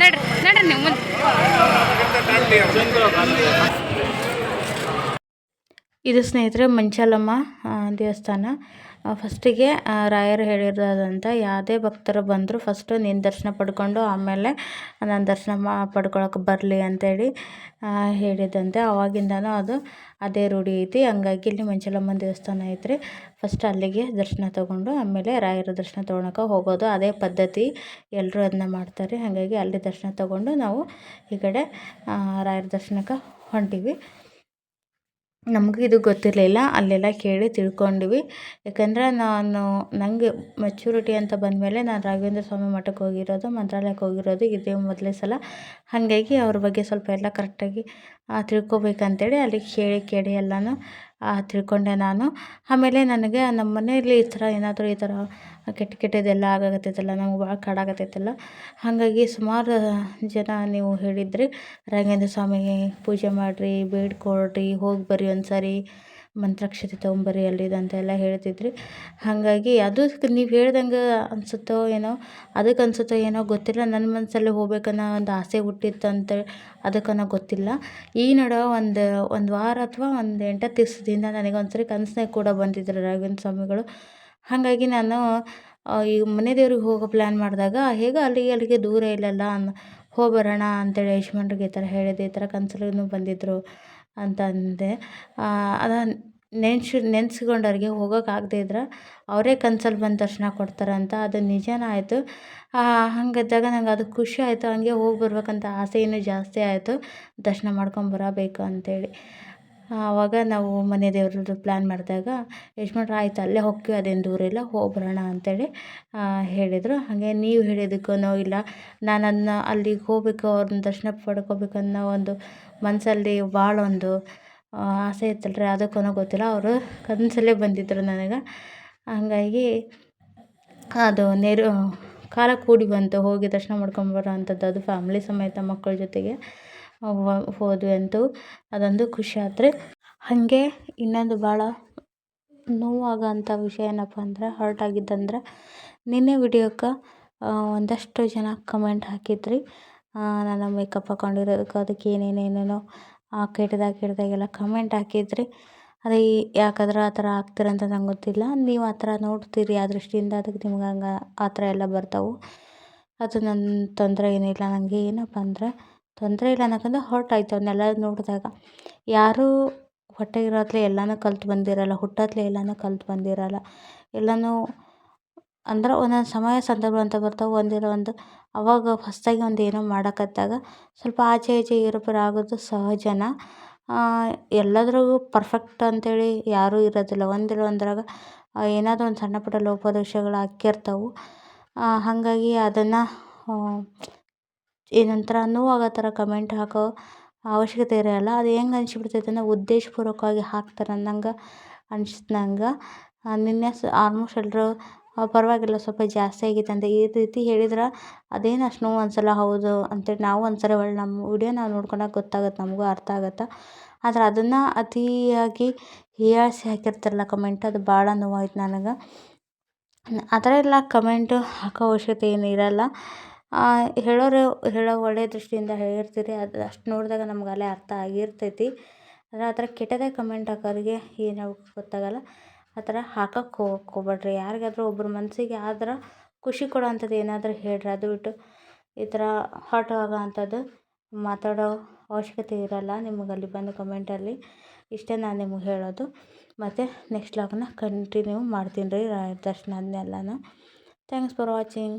ನಡ್ರಿ ನಡ್ರಿ ನೀವು ಇದು ಸ್ನೇಹಿತರೆ ಮಂಚಾಲಮ್ಮ ದೇವಸ್ಥಾನ. ಫಸ್ಟಿಗೆ ರಾಯರು ಹೇಳಿರೋದಂತ ಯಾವುದೇ ಭಕ್ತರು ಬಂದರೂ ಫಸ್ಟು ನೀನು ದರ್ಶನ ಪಡ್ಕೊಂಡು ಆಮೇಲೆ ನಾನು ದರ್ಶನ ಮಾ ಪಡ್ಕೊಳಕ್ಕೆ ಬರಲಿ ಅಂತೇಳಿ ಹೇಳಿದಂತೆ. ಆವಾಗಿಂದನೂ ಅದು ಅದೇ ರೂಢಿ ಐತಿ. ಹಂಗಾಗಿ ಇಲ್ಲಿ ಮಂಚಲಮ್ಮನ ದೇವಸ್ಥಾನ ಐತ್ರಿ. ಫಸ್ಟ್ ಅಲ್ಲಿಗೆ ದರ್ಶನ ತೊಗೊಂಡು ಆಮೇಲೆ ರಾಯರ ದರ್ಶನ ತೊಗೊಳಕ್ಕೆ ಹೋಗೋದು. ಅದೇ ಪದ್ಧತಿ ಎಲ್ಲರೂ ಅದನ್ನ ಮಾಡ್ತಾರೆ. ಹಾಗಾಗಿ ಅಲ್ಲಿ ದರ್ಶನ ತೊಗೊಂಡು ನಾವು ಈ ಕಡೆ ರಾಯರ ದರ್ಶನಕ್ಕೆ ಹೊಂಟೀವಿ. ನಮಗೂ ಇದು ಗೊತ್ತಿರಲಿಲ್ಲ, ಅಲ್ಲೆಲ್ಲ ಕೇಳಿ ತಿಳ್ಕೊಂಡ್ವಿ. ಯಾಕಂದರೆ ನಾನು ನನಗೆ ಮೆಚುರಿಟಿ ಅಂತ ಬಂದಮೇಲೆ ನಾನು ರಾಘವೇಂದ್ರ ಸ್ವಾಮಿ ಮಠಕ್ಕೆ ಹೋಗಿರೋದು, ಮಂತ್ರಾಲಯಕ್ಕೆ ಹೋಗಿರೋದು ಇದೇ ಮೊದಲೇ ಸಲ. ಹಾಗಾಗಿ ಅವ್ರ ಬಗ್ಗೆ ಸ್ವಲ್ಪ ಎಲ್ಲ ಕರೆಕ್ಟಾಗಿ ತಿಳ್ಕೊಬೇಕಂತೇಳಿ ಅಲ್ಲಿ ಕೇಳಿ ಕೇಳಿ ಎಲ್ಲನೂ ತಿಳ್ಕೊಂಡೆ ನಾನು. ಆಮೇಲೆ ನನಗೆ ನಮ್ಮ ಮನೆಯಲ್ಲಿ ಈ ಥರ ಏನಾದರೂ ಈ ಥರ ಕೆಟ್ಟ ಕೆಟ್ಟದ್ದೆಲ್ಲ ಆಗಾಕತ್ತೈತಲ್ಲ, ನಮ್ಗೆ ಭಾಳ ಕಾಡಾಕತ್ತೈತಲ್ಲ. ಹಾಗಾಗಿ ಸುಮಾರು ಜನ ನೀವು ಹೇಳಿದ್ರಿ ರಾಘವೇಂದ್ರ ಸ್ವಾಮಿಗೆ ಪೂಜೆ ಮಾಡಿರಿ ಬೇಡ್ಕೊಳ್ರಿ ಹೋಗಿ ಬರ್ರಿ ಒಂದು ಸಾರಿ ಮಂತ್ರಾಕ್ಷತೆ ತೊಗೊಂಬರ್ರಿ ಅಲ್ಲಿದು ಅಂತೆಲ್ಲ ಹೇಳ್ತಿದ್ರಿ. ಹಾಗಾಗಿ ಅದು ನೀವು ಹೇಳ್ದಂಗೆ ಅನಿಸುತ್ತೋ ಏನೋ ಅದಕ್ಕೆ ಅನಿಸುತ್ತೋ ಏನೋ ಗೊತ್ತಿಲ್ಲ. ನನ್ನ ಮನಸ್ಸಲ್ಲಿ ಹೋಗ್ಬೇಕನ್ನೋ ಒಂದು ಆಸೆ ಹುಟ್ಟಿತ್ತಂತ ಅದಕ್ಕನ್ನೋ ಗೊತ್ತಿಲ್ಲ. ಈ ನಡುವೆ ಒಂದು ಒಂದು ವಾರ ಅಥವಾ ಒಂದು ಎಂಟತ್ತು ದಿವಸದಿಂದ ನನಗೆ ಒಂದು ಸರಿ ಕೂಡ ಬಂದಿದ್ರು ರಾಘವೇಂದ್ರ ಸ್ವಾಮಿಗಳು. ಹಾಗಾಗಿ ನಾನು ಈ ಮನೆ ದೇವ್ರಿಗೆ ಹೋಗೋ ಪ್ಲ್ಯಾನ್ ಮಾಡಿದಾಗ, ಹೇಗೆ ಅಲ್ಲಿಗೆ ಅಲ್ಲಿಗೆ ದೂರ ಇಲ್ಲಲ್ಲ ಅನ್ ಹೋಗಿ ಬರೋಣ ಅಂತೇಳಿ ಯಜಮಾನ್ರಿಗೆ ಈ ಥರ ಹೇಳಿದೆ, ಈ ಥರ ಕನ್ಸಲ್ಲೂ ಬಂದಿದ್ದರು ಅಂತ ಅಂದೆ. ಅದು ನೆನ್ಸು, ನೆನ್ಸ್ಕೊಂಡವ್ರಿಗೆ ಹೋಗೋಕೆ ಆಗ್ದೇ ಇದ್ರೆ ಅವರೇ ಕನ್ಸಲ್ಲಿ ಬಂದು ದರ್ಶನ ಕೊಡ್ತಾರಂತ ಅದು ನಿಜನೇ ಆಯಿತು. ಹಾಗಿದ್ದಾಗ ನಂಗೆ ಅದು ಖುಷಿ ಆಯಿತು, ಹಂಗೆ ಹೋಗಿ ಬರ್ಬೇಕಂತ ಆಸೆ ಇನ್ನೂ ಜಾಸ್ತಿ ಆಯಿತು, ದರ್ಶನ ಮಾಡ್ಕೊಂಬರಬೇಕು ಅಂತೇಳಿ. ಆವಾಗ ನಾವು ಮನೆ ದೇವ್ರದ್ದು ಪ್ಲ್ಯಾನ್ ಮಾಡಿದಾಗ ಯಜಮಾನ್ರು ಆಯ್ತು ಅಲ್ಲೇ ಹೋಗ್ತೀವಿ ಅದೇನು ದೂರ ಇಲ್ಲ ಹೋಗ್ಬರೋಣ ಅಂತೇಳಿ ಹೇಳಿದರು. ಹಾಗೆ ನೀವು ಹೇಳಿದ್ದಕ್ಕೂ ಇಲ್ಲ ನಾನು ಅದನ್ನ ಅಲ್ಲಿಗೆ ಹೋಗ್ಬೇಕು ಅವ್ರನ್ನ ದರ್ಶನ ಪಡ್ಕೋಬೇಕು ಅನ್ನೋ ಒಂದು ಮನಸ್ಸಲ್ಲಿ ಭಾಳ ಒಂದು ಆ, ಆಸೆ ಇತ್ತಲ್ರಿ. ಅದಕ್ಕೂ ಗೊತ್ತಿಲ್ಲ ಅವರು ಕನಸಲ್ಲೇ ಬಂದಿದ್ದರು ನನಗೆ. ಹಾಗಾಗಿ ಅದು ನೆರು ಕಾಲ ಕೂಡಿ ಬಂತು ಹೋಗಿ ದರ್ಶನ ಮಾಡ್ಕೊಂಬರೋ ಅಂಥದ್ದು ಅದು ಫ್ಯಾಮ್ಲಿ ಸಮೇತ ಮಕ್ಕಳ ಜೊತೆಗೆ. ಹೋದ್ವಿ ಅಂತೂ ಅದೊಂದು ಖುಷಿ ಆತ್ರಿ. ಹಾಗೆ ಇನ್ನೊಂದು ಭಾಳ ನೋವಾಗೋಂಥ ವಿಷಯ ಏನಪ್ಪ ಅಂದ್ರೆ ಹರ್ಟ್ ಆಗಿದ್ದಂದ್ರೆ ನಿನ್ನೆ ವಿಡಿಯೋಕ್ಕೆ ಒಂದಷ್ಟು ಜನ ಕಮೆಂಟ್ ಹಾಕಿದ್ರಿ. ನಾನು ಮೇಕಪ್ ಹಾಕೊಂಡಿರೋದಕ್ಕೆ ಅದಕ್ಕೆ ಏನೇನೇನೇನೋ ಕೆಟ್ಟದಾಗ ಕೆಟ್ಟದಾಗೆಲ್ಲ ಕಮೆಂಟ್ ಹಾಕಿದ್ರಿ. ಅದೇ ಯಾಕಾದ್ರೆ ಆ ಥರ ಆಗ್ತೀರಂತ ನಂಗೆ ಗೊತ್ತಿಲ್ಲ. ನೀವು ಆ ಥರ ನೋಡ್ತೀರಿ, ಆ ದೃಷ್ಟಿಯಿಂದ ಅದಕ್ಕೆ ನಿಮ್ಗೆ ಹಂಗೆ ಆ ಥರ ಎಲ್ಲ ಬರ್ತಾವೆ. ಅದು ನನ್ನ ತೊಂದರೆ ಏನಿಲ್ಲ. ನನಗೆ ಏನಪ್ಪ ಅಂದ್ರೆ ತೊಂದರೆ ಇಲ್ಲ ಅನ್ನೋಕ್ಕಿಂತ ಹರ್ಟ್ ಆಯ್ತು ಅವನ್ನೆಲ್ಲ ನೋಡಿದಾಗ. ಯಾರೂ ಹೊಟ್ಟೆಗಿರೋತ್ಲೆ ಎಲ್ಲನೂ ಕಲ್ತು ಬಂದಿರಲ್ಲ ಹುಟ್ಟತ್ಲೆ ಎಲ್ಲನೂ ಕಲ್ತು ಬಂದಿರಲ್ಲ. ಎಲ್ಲನೂ ಅಂದ್ರೆ ಒಂದೊಂದು ಸಮಯ ಸಂದರ್ಭ ಅಂತ ಬರ್ತಾವೆ. ಒಂದಿರೋ ಒಂದು ಅವಾಗ ಹೊಸದಾಗಿ ಒಂದು ಏನೋ ಮಾಡೋಕತ್ತಾಗ ಸ್ವಲ್ಪ ಆಚೆ ಈಚೆ ಏರುಪೇರು ಆಗೋದು ಸಹಜನ. ಎಲ್ಲದ್ರಾಗೂ ಪರ್ಫೆಕ್ಟ್ ಅಂತೇಳಿ ಯಾರೂ ಇರೋದಿಲ್ಲ. ಒಂದಿರೋ ಒಂದ್ರಾಗ ಏನಾದರೂ ಒಂದು ಸಣ್ಣ ಪುಟ್ಟ ಲೋಪದೋಷಗಳು ಆಕ್ಕಿರ್ತಾವೆ ಹಾಗಾಗಿ ಅದನ್ನು ಏನಂತಾರೆ ಆಗೋ ಥರ ಕಮೆಂಟ್ ಹಾಕೋ ಅವಶ್ಯಕತೆ ಇರೋಲ್ಲ. ಅದು ಹೆಂಗೆ ಅನ್ಸ್ಬಿಡ್ತೈತೆ ಅಂದರೆ ಉದ್ದೇಶಪೂರ್ವಕವಾಗಿ ಹಾಕ್ತಾರೆ ಅನ್ನಂಗೆ ಅನ್ಸಿತ್ತು ನಂಗೆ. ನಿನ್ನೆ ಸ ಆಲ್ಮೋಸ್ಟ್ ಎಲ್ಲರೂ ಪರವಾಗಿಲ್ಲ ಸ್ವಲ್ಪ ಜಾಸ್ತಿ ಆಗೈತೆ ಅಂತ ಈ ರೀತಿ ಹೇಳಿದ್ರೆ ಅದೇನು ಅಷ್ಟು ನೋವು ಸಲ ಹೌದು ಅಂತೇಳಿ ನಾವು ಒಂದ್ಸರಿ ಒಳ್ಳೆ ನಮ್ಮ ವಿಡಿಯೋ ನಾವು ನೋಡ್ಕೊಂಡಾಗ ಗೊತ್ತಾಗತ್ತೆ, ನಮಗೂ ಅರ್ಥ ಆಗತ್ತೆ. ಆದ್ರೆ ಅದನ್ನು ಅತಿಯಾಗಿ ಹೀಯಾಳಿಸಿ ಹಾಕಿರ್ತಾರಲ್ಲ ಕಮೆಂಟ್ ಅದು ಭಾಳ ನೋವಾಯ್ತು ನನಗೆ. ಆ ಥರ ಎಲ್ಲ ಕಮೆಂಟು ಹಾಕೋ ಅವಶ್ಯಕತೆ ಏನು ಇರೋಲ್ಲ. ಹೇಳೋರು ಹೇಳೋ ಒಳ್ಳೆಯ ದೃಷ್ಟಿಯಿಂದ ಹೇಳಿರ್ತೀರಿ ಅದು ಅಷ್ಟು ನೋಡಿದಾಗ ನಮ್ಗೆ ಅಲ್ಲೇ ಅರ್ಥ ಆಗಿರ್ತೈತಿ. ಆದರೆ ಆ ಥರ ಕೆಟ್ಟದಾಗಿ ಕಮೆಂಟ್ ಹಾಕೋರಿಗೆ ಏನು ಗೊತ್ತಾಗಲ್ಲ. ಆ ಥರ ಹಾಕಕ್ಕೆ ಹೋಗಕ್ಕೆ ಹೋಗ್ಬೇಡ್ರಿ. ಯಾರಿಗಾದ್ರೂ ಒಬ್ರ ಮನಸ್ಸಿಗೆ ಆದ್ರೆ ಖುಷಿ ಕೊಡೋ ಅಂಥದ್ದು ಏನಾದರೂ ಹೇಳಿರಿ. ಅದು ಬಿಟ್ಟು ಈ ಥರ ಹಾಟ್ ಆಗೋ ಅಂಥದ್ದು ಮಾತಾಡೋ ಅವಶ್ಯಕತೆ ಇರೋಲ್ಲ. ನಿಮ್ಗೆ ಅಲ್ಲಿ ಬಂದು ಕಮೆಂಟಲ್ಲಿ ಇಷ್ಟೇ ನಾನು ನಿಮ್ಗೆ ಹೇಳೋದು. ಮತ್ತು ನೆಕ್ಸ್ಟ್ ವ್ಲಾಗ್ನ ಕಂಟಿನ್ಯೂ ಮಾಡ್ತೀನಿ ರೀ. ದರ್ಶನ ಅದನ್ನೆಲ್ಲನೂ ಥ್ಯಾಂಕ್ಸ್ ಫಾರ್ ವಾಚಿಂಗ್